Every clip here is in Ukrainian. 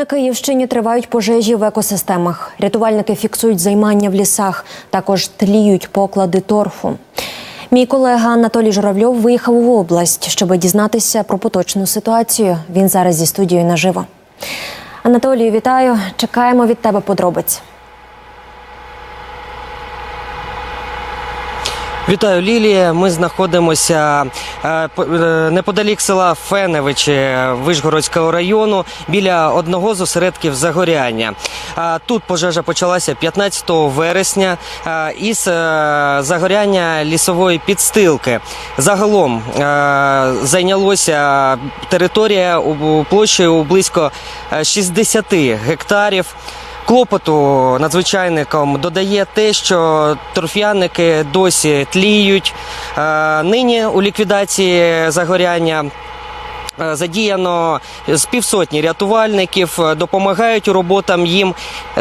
На Київщині тривають пожежі в екосистемах. Рятувальники фіксують займання в лісах, також тліють поклади торфу. Мій колега Анатолій Журавльов виїхав в область, щоб дізнатися про поточну ситуацію. Він зараз зі студією наживо. Анатолію, вітаю! Чекаємо від тебе подробиць. Вітаю, Лілія. Ми знаходимося е, е, неподалік села Феневичі Вишгородського району біля одного з осередків загоряння. Тут пожежа почалася 15 вересня е, із е, загоряння лісової підстилки. Загалом е, зайнялося територія площею близько е, 60 гектарів. Клопоту надзвичайникам додає те, що торф'яники досі тліють. Е, Нині у ліквідації загоряння е, задіяно з півсотні рятувальників, допомагають роботам їм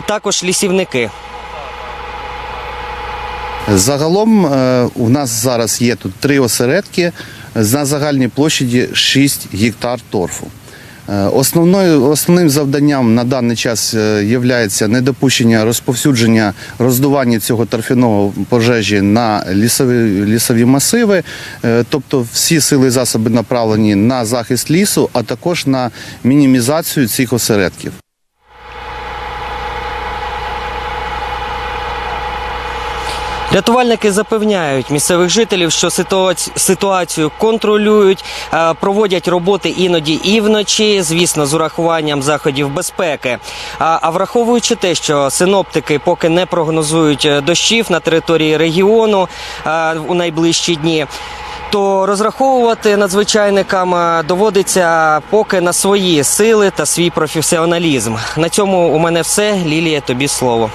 також лісівники. Загалом е, у нас зараз є тут три осередки на загальній площаді 6 гектар торфу. Е, Основною, основним завданням на даний час є недопущення розповсюдження роздування цього торфяного пожежі на лісові, лісові масиви, Е, тобто всі сили і засоби направлені на захист лісу, а також на мінімізацію цих осередків. Рятувальники запевняють місцевих жителів, що ситуаці- ситуацію контролюють, е, проводять роботи іноді і вночі, звісно, з урахуванням заходів безпеки. А враховуючи те, що синоптики поки не прогнозують е, дощів на території регіону е, у найближчі дні. То розраховувати надзвичайникам доводиться поки на свої сили та свій професіоналізм. На цьому у мене все. Лілія, тобі слово.